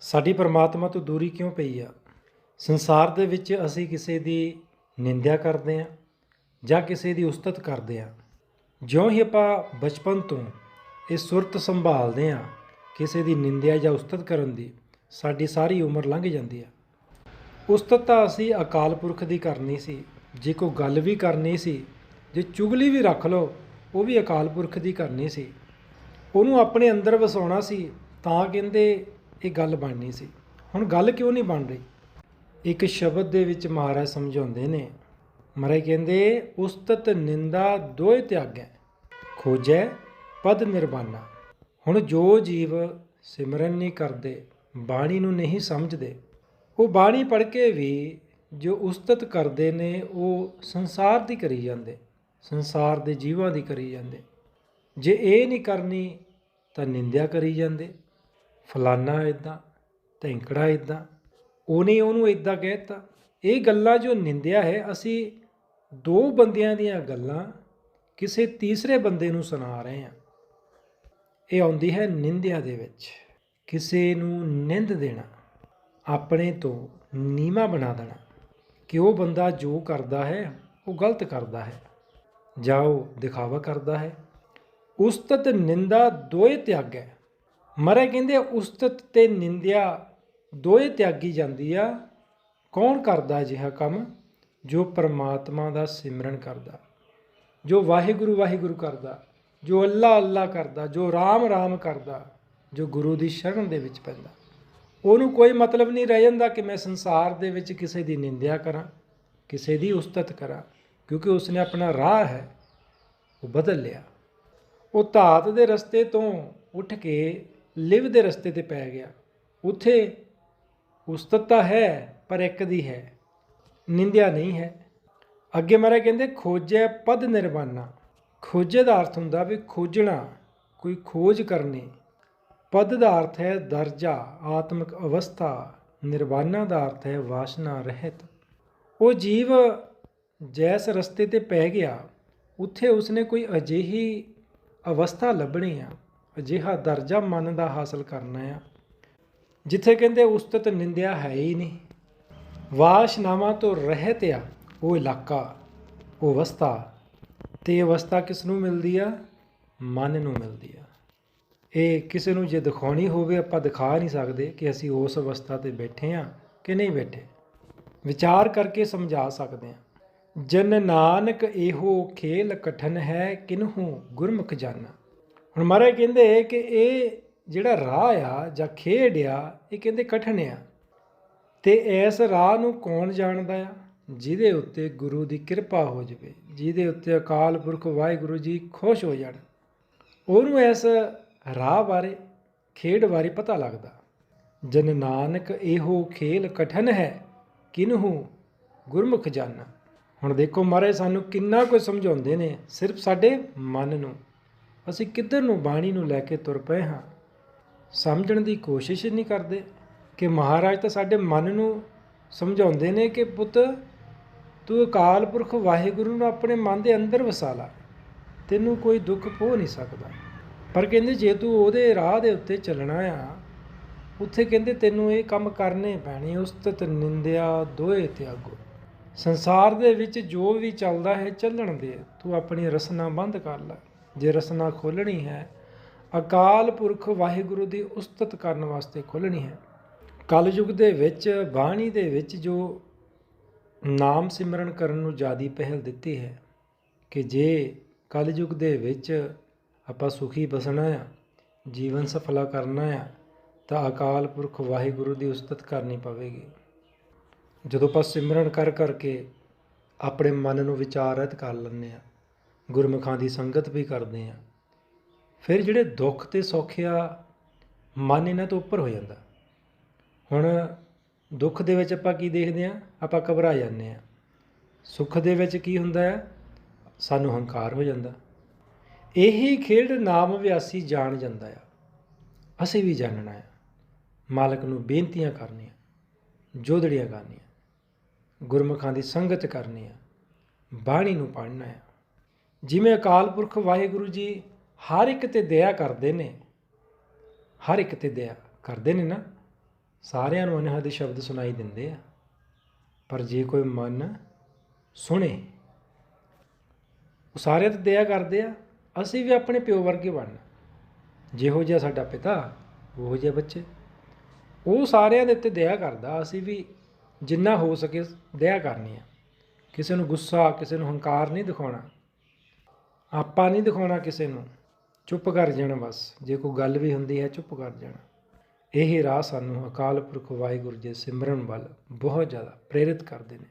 ਸਾਡੀ ਪਰਮਾਤਮਾ ਤੋਂ ਦੂਰੀ ਕਿਉਂ ਪਈ ਆ? ਸੰਸਾਰ ਦੇ ਵਿੱਚ ਅਸੀਂ ਕਿਸੇ ਦੀ ਨਿੰਦਿਆ ਕਰਦੇ ਆ ਜਾਂ ਕਿਸੇ ਦੀ ਉਸਤਤ ਕਰਦੇ ਆ ਜਿਉਂ ਹੀ ਆਪਾਂ ਬਚਪਨ ਤੋਂ ਇਹ ਸੁਰਤ ਸੰਭਾਲਦੇ ਆ ਕਿਸੇ ਦੀ ਨਿੰਦਿਆ ਜਾਂ ਉਸਤਤ ਕਰਨ ਦੀ ਸਾਡੀ ਸਾਰੀ ਉਮਰ ਲੰਘ ਜਾਂਦੀ ਆ। ਉਸਤਤ ਤਾਂ ਅਸੀਂ ਅਕਾਲ ਪੁਰਖ ਦੀ ਕਰਨੀ ਸੀ, ਜੇ ਕੋਈ ਗੱਲ ਵੀ ਕਰਨੀ ਸੀ, ਜੇ ਚੁਗਲੀ ਵੀ ਰੱਖ ਲਓ, ਉਹ ਵੀ ਅਕਾਲ ਪੁਰਖ ਦੀ ਕਰਨੀ ਸੀ। ਉਹਨੂੰ ਆਪਣੇ ਅੰਦਰ ਵਸਾਉਣਾ ਸੀ ਤਾਂ ਕਹਿੰਦੇ ਇਹ ਗੱਲ ਬਣਨੀ ਸੀ। ਹੁਣ ਗੱਲ ਕਿਉਂ ਨਹੀਂ ਬਣ ਰਹੀ? ਇੱਕ ਸ਼ਬਦ ਦੇ ਵਿੱਚ ਮਹਾਰਾਜ ਸਮਝਾਉਂਦੇ ਨੇ, ਮਹਾਰਾਜ ਕਹਿੰਦੇ, ਉਸਤਤ ਨਿੰਦਾ ਦੋਇ ਤਿਆਗੈ, ਖੋਜੈ ਪਦ ਨਿਰਵਾਣਾ ਹੁਣ ਜੋ ਜੀਵ ਸਿਮਰਨ ਨਹੀਂ ਕਰਦੇ, ਬਾਣੀ ਨੂੰ ਨਹੀਂ ਸਮਝਦੇ, ਉਹ ਬਾਣੀ ਪੜ੍ਹ ਕੇ ਵੀ ਜੋ ਉਸਤਤ ਕਰਦੇ ਨੇ, ਉਹ ਸੰਸਾਰ ਦੀ ਕਰੀ ਜਾਂਦੇ, ਸੰਸਾਰ ਦੇ ਜੀਵਾਂ ਦੀ ਕਰੀ ਜਾਂਦੇ। ਜੇ ਇਹ ਨਹੀਂ ਕਰਨੀ, ਤਾਂ ਨਿੰਦਿਆ ਕਰੀ ਜਾਂਦੇ। ਫਲਾਨਾ ਇੱਦਾਂ ਧੈਂਕੜਾ ਇੱਦਾਂ ਉਹਨੇ ਉਹਨੂੰ ਇਦਾਂ ਕਹਿਤਾ, ਇਹ ਗੱਲਾਂ ਜੋ ਨਿੰਦਿਆ ਹੈ, ਅਸੀਂ ਦੋ ਬੰਦਿਆਂ ਦੀਆਂ ਗੱਲਾਂ ਕਿਸੇ ਤੀਸਰੇ ਬੰਦੇ ਨੂੰ ਸੁਣਾ ਰਹੇ ਹਾਂ। ਇਹ ਆਉਂਦੀ ਹੈ ਨਿੰਦਿਆ ਦੇ ਵਿੱਚ। ਕਿਸੇ ਨੂੰ ਨਿੰਦ ਦੇਣਾ, ਆਪਣੇ ਤੋਂ ਨੀਵਾ ਬਣਾ ਦੇਣਾ ਕਿ ਉਹ ਬੰਦਾ ਜੋ ਕਰਦਾ ਹੈ, ਉਹ ਗਲਤ ਕਰਦਾ ਹੈ। ਜਾਂ ਉਹ ਦਿਖਾਵਾ ਕਰਦਾ ਹੈ। ਉਸਤਤ ਨਿੰਦਾ ਦੋਏ ਹੈ। ਮਰੇ ਕਹਿੰਦੇ ਉਸਤਤ ਤੇ ਨਿੰਦਿਆ ਦੋਏ ਤਿਆਗੀ ਜਾਂਦੀ ਆ। ਕੌਣ ਕਰਦਾ ਅਜਿਹਾ ਕੰਮ? ਜੋ ਪਰਮਾਤਮਾ ਦਾ ਸਿਮਰਨ ਕਰਦਾ, ਜੋ ਵਾਹਿਗੁਰੂ ਵਾਹਿਗੁਰੂ ਕਰਦਾ, ਜੋ ਅੱਲਾ ਅੱਲਾ ਕਰਦਾ, ਜੋ ਰਾਮ ਰਾਮ ਕਰਦਾ, ਜੋ ਗੁਰੂ ਦੀ ਸ਼ਰਨ ਦੇ ਵਿੱਚ ਪੈਂਦਾ। ਉਹਨੂੰ ਕੋਈ ਮਤਲਬ ਨਹੀਂ ਰਹਿ ਜਾਂਦਾ ਕਿ ਮੈਂ ਸੰਸਾਰ ਦੇ ਵਿੱਚ ਕਿਸੇ ਦੀ ਨਿੰਦਿਆ ਕਰਾਂ, ਕਿਸੇ ਦੀ ਉਸਤਤ ਕਰਾਂ, ਕਿਉਂਕਿ ਉਸਨੇ ਆਪਣਾ ਰਾਹ ਹੈ, ਉਹ ਬਦਲ ਲਿਆ। ਉਹ ਧਾਤ ਦੇ ਰਸਤੇ ਤੋਂ ਉੱਠ ਕੇ ਲਿਵ ਦੇ ਰਸਤੇ ਤੇ ਪੈ ਗਿਆ। ਉੱਥੇ ਉਸਤਤਾ ਹੈ, ਪਰ ਇੱਕ ਦੀ ਹੈ। ਨਿੰਦਿਆ ਨਹੀਂ ਹੈ। ਅੱਗੇ ਮਾਰੇ ਕਹਿੰਦੇ, ਖੋਜੈ ਪਦ ਨਿਰਵਾਣਾ ਖੋਜੇ ਦਾ ਅਰਥ ਹੁੰਦਾ ਵੀ ਖੋਜਣਾ, ਕੋਈ ਖੋਜ ਕਰਨੀ। ਪਦ ਦਾ ਅਰਥ ਹੈ ਦਰਜਾ, ਆਤਮਿਕ ਅਵਸਥਾ। ਨਿਰਵਾਣਾ ਦਾ ਅਰਥ ਹੈ ਵਾਸ਼ਨਾ ਰਹਿਤ। ਉਹ ਜੀਵ ਜੈਸ ਰਸਤੇ ਤੇ ਪੈ ਗਿਆ। ਉੱਥੇ ਉਸਨੇ ਕੋਈ ਅਜਿਹੀ ਅਵਸਥਾ ਲੱਭਣੀ ਆ। ਅਜਿਹਾ ਦਰਜਾ ਮਨ ਦਾ ਹਾਸਲ ਕਰਨਾ ਆ, ਜਿੱਥੇ ਕਹਿੰਦੇ ਉਸਤਤ ਨਿੰਦਿਆ ਹੈ ਹੀ ਨਹੀਂ। ਵਾਸ਼ਨਾਵਾਂ ਤੋਂ ਰਹਿਤ ਆ, ਉਹ ਇਲਾਕਾ, ਉਹ ਅਵਸਥਾ, ਤੇ ਇਹ ਅਵਸਥਾ ਕਿਸ ਨੂੰ ਮਿਲਦੀ ਆ? ਮਨ ਨੂੰ ਮਿਲਦੀ ਆ। ਇਹ ਕਿਸੇ ਨੂੰ ਜੇ ਦਿਖਾਉਣੀ ਹੋਵੇ, ਆਪਾਂ ਦਿਖਾ ਨਹੀਂ ਸਕਦੇ ਕਿ ਅਸੀਂ ਉਸ ਅਵਸਥਾ ਤੇ ਬੈਠੇ ਆ ਕਿ ਨਹੀਂ ਬੈਠੇ। ਵਿਚਾਰ ਕਰਕੇ ਸਮਝਾ ਸਕਦੇ ਆ, ਜਨ ਨਾਨਕ ਇਹੋ ਖੇਲ ਕਠਨ ਹੈ, ਕਿਨਹੂ ਗੁਰਮੁਖ ਜਾਨਾ। ਹੁਣ ਮਹਾਰਾਜ ਕਹਿੰਦੇ ਕਿ ਇਹ ਜਿਹੜਾ ਰਾਹ ਆ ਜਾਂ ਖੇਡ ਆ, ਇਹ ਕਹਿੰਦੇ ਕਠਨ ਆ। ਤੇ ਇਸ ਰਾਹ ਨੂੰ ਕੌਣ ਜਾਣਦਾ ਆ? ਜਿਹਦੇ ਉੱਤੇ ਗੁਰੂ ਦੀ ਕਿਰਪਾ ਹੋ ਜਾਵੇ, ਜਿਹਦੇ ਉੱਤੇ ਅਕਾਲ ਪੁਰਖ ਵਾਹਿਗੁਰੂ ਜੀ ਖੁਸ਼ ਹੋ ਜਾਣ। ਉਹਨੂੰ ਇਸ ਰਾਹ ਬਾਰੇ, ਖੇਡ ਬਾਰੇ ਪਤਾ ਲੱਗਦਾ। ਜਨ ਨਾਨਕ ਇਹੋ ਖੇਲ ਕਠਨ ਹੈ, ਕਿਨਹੂ ਗੁਰਮੁਖ ਜਾਣਾ। ਹੁਣ ਦੇਖੋ ਮਹਾਰਾਜ ਸਾਨੂੰ ਕਿੰਨਾ ਕੁਝ ਸਮਝਾਉਂਦੇ ਨੇ ਸਿਰਫ ਸਾਡੇ ਮਨ ਨੂੰ। ਅਸੀਂ ਕਿੱਧਰ ਨੂੰ ਬਾਣੀ ਨੂੰ ਲੈ ਕੇ ਤੁਰ ਪਏ ਹਾਂ? ਸਮਝਣ ਦੀ ਕੋਸ਼ਿਸ਼ ਨਹੀਂ ਕਰਦੇ। ਕਿ ਮਹਾਰਾਜ ਤਾਂ ਸਾਡੇ ਮਨ ਨੂੰ ਸਮਝਾਉਂਦੇ ਨੇ ਕਿ ਪੁੱਤ, ਤੂੰ ਅਕਾਲ ਪੁਰਖ ਵਾਹਿਗੁਰੂ ਨੂੰ ਆਪਣੇ ਮਨ ਦੇ ਅੰਦਰ ਵਸਾ ਲਾ। ਤੈਨੂੰ ਕੋਈ ਦੁੱਖ ਪੋ ਨਹੀਂ ਸਕਦਾ। ਪਰ ਕਹਿੰਦੇ, ਜੇ ਤੂੰ ਉਹਦੇ ਰਾਹ ਦੇ ਉੱਤੇ ਚੱਲਣਾ ਆ, ਉੱਥੇ ਕਹਿੰਦੇ ਤੈਨੂੰ ਇਹ ਕੰਮ ਕਰਨੇ ਪੈਣੇ, ਉਸਤਤ ਨਿੰਦਿਆ ਦੋਏ ਤਿਆਗੋ। ਸੰਸਾਰ ਦੇ ਵਿੱਚ ਜੋ ਵੀ ਚੱਲਦਾ ਹੈ, ਚੱਲਣ ਦੇ। ਤੂੰ ਆਪਣੀ ਰਸਨਾ ਬੰਦ ਕਰ ਲੈ। ਜੇ ਰਸਨਾ ਖੋਲਣੀ ਹੈ, ਅਕਾਲ ਪੁਰਖ ਵਾਹਿਗੁਰੂ ਦੀ ਉਸਤਤ ਕਰਨ ਵਾਸਤੇ ਖੋਲਣੀ ਹੈ। ਕਲਯੁਗ ਦੇ ਵਿੱਚ, ਬਾਣੀ ਦੇ ਵਿੱਚ ਜੋ ਨਾਮ ਸਿਮਰਨ ਕਰਨ ਨੂੰ ਜਿਆਦੀ ਪਹਿਲ ਦਿੱਤੀ ਹੈ ਕਿ ਜੇ ਕਲਯੁਗ ਦੇ ਵਿੱਚ ਆਪਾਂ ਸੁਖੀ ਬਸਣਾ ਆ, ਜੀਵਨ ਸਫਲਾ ਕਰਨਾ ਆ, ਤਾਂ ਅਕਾਲ ਪੁਰਖ ਵਾਹਿਗੁਰੂ ਦੀ ਉਸਤਤ ਕਰਨੀ ਪਵੇਗੀ। ਜਦੋਂ ਆਪਾਂ ਸਿਮਰਨ ਕਰ ਕਰਕੇ ਆਪਣੇ ਮਨ ਨੂੰ ਵਿਚਾਰਤ ਕਰ ਲੈਂਦੇ ਆ ਗੁਰਮੁਖਾਂ ਦੀ ਸੰਗਤ ਵੀ ਕਰਦੇ ਆ। ਫਿਰ ਜਿਹੜੇ ਦੁੱਖ ਤੇ ਸੌਖਿਆ ਮਨ ਇਹਨਾਂ ਤੋਂ ਉੱਪਰ ਹੋ ਜਾਂਦਾ। ਹੁਣ ਦੁੱਖ ਦੇ ਵਿੱਚ ਆਪਾਂ ਕੀ ਦੇਖਦੇ ਆ? ਆਪਾਂ ਘਬਰਾ ਜਾਂਦੇ ਆ। ਸੁੱਖ ਦੇ ਵਿੱਚ ਕੀ ਹੁੰਦਾ ਆ? ਸਾਨੂੰ ਹੰਕਾਰ ਹੋ ਜਾਂਦਾ। ਇਹੀ ਖੇਡ ਨਾਮ ਵਿਆਸੀ ਜਾਣ ਜਾਂਦਾ ਆ। ਅਸੀਂ ਵੀ ਜਾਣਨਾ ਆ। ਮਾਲਕ ਨੂੰ ਬੇਨਤੀਆਂ ਕਰਨੀਆਂ ਜੋਦੜੀਆਂ ਕਰਨੀਆਂ, ਗੁਰਮੁਖਾਂ ਦੀ ਸੰਗਤ ਕਰਨੀ ਆ, ਬਾਣੀ ਨੂੰ ਪੜ੍ਹਨਾ ਆ। ਜਿਵੇਂ ਅਕਾਲ ਪੁਰਖ ਵਾਹਿਗੁਰੂ ਜੀ ਹਰ ਇੱਕ ਤੇ ਦਇਆ ਕਰਦੇ ਨੇ, ਹਰ ਇੱਕ ਤੇ ਦਇਆ ਕਰਦੇ ਨੇ ਨਾ, ਸਾਰਿਆਂ ਨੂੰ ਅਨਹਦ ਸ਼ਬਦ ਸੁਣਾਈ ਦਿੰਦੇ ਆ। ਪਰ ਜੇ ਕੋਈ ਮਨ ਸੁਣੇ, ਉਹ ਸਾਰਿਆਂ ਤੇ ਦਇਆ ਕਰਦੇ ਆ, ਅਸੀਂ ਵੀ ਆਪਣੇ ਪਿਓ ਵਰਗੇ ਬਣਨਾ। ਜਿਹੋ ਜਿਹਾ ਸਾਡਾ ਪਿਤਾ, ਉਹੋ ਜਿਹੇ ਬੱਚੇ। ਉਹ ਸਾਰਿਆਂ ਦੇ ਉੱਤੇ ਦਇਆ ਕਰਦਾ, ਅਸੀਂ ਵੀ ਜਿੰਨਾ ਹੋ ਸਕੇ ਦਇਆ ਕਰਨੀ ਆ। ਕਿਸੇ ਨੂੰ ਗੁੱਸਾ, ਕਿਸੇ ਨੂੰ ਹੰਕਾਰ ਨਹੀਂ ਦਿਖਾਉਣਾ। ਆਪਾਂ ਨਹੀਂ ਦਿਖਾਉਣਾ ਕਿਸੇ ਨੂੰ। ਚੁੱਪ ਕਰ ਜਾਣਾ ਬਸ। ਜੇ ਕੋਈ ਗੱਲ ਵੀ ਹੁੰਦੀ ਹੈ, ਚੁੱਪ ਕਰ ਜਾਣਾ। ਇਹ ਰਾਹ ਸਾਨੂੰ ਅਕਾਲ ਪੁਰਖ ਵਾਹਿਗੁਰੂ ਜੀ ਸਿਮਰਨ ਵੱਲ ਬਹੁਤ ਜ਼ਿਆਦਾ ਪ੍ਰੇਰਿਤ ਕਰਦੇ ਨੇ।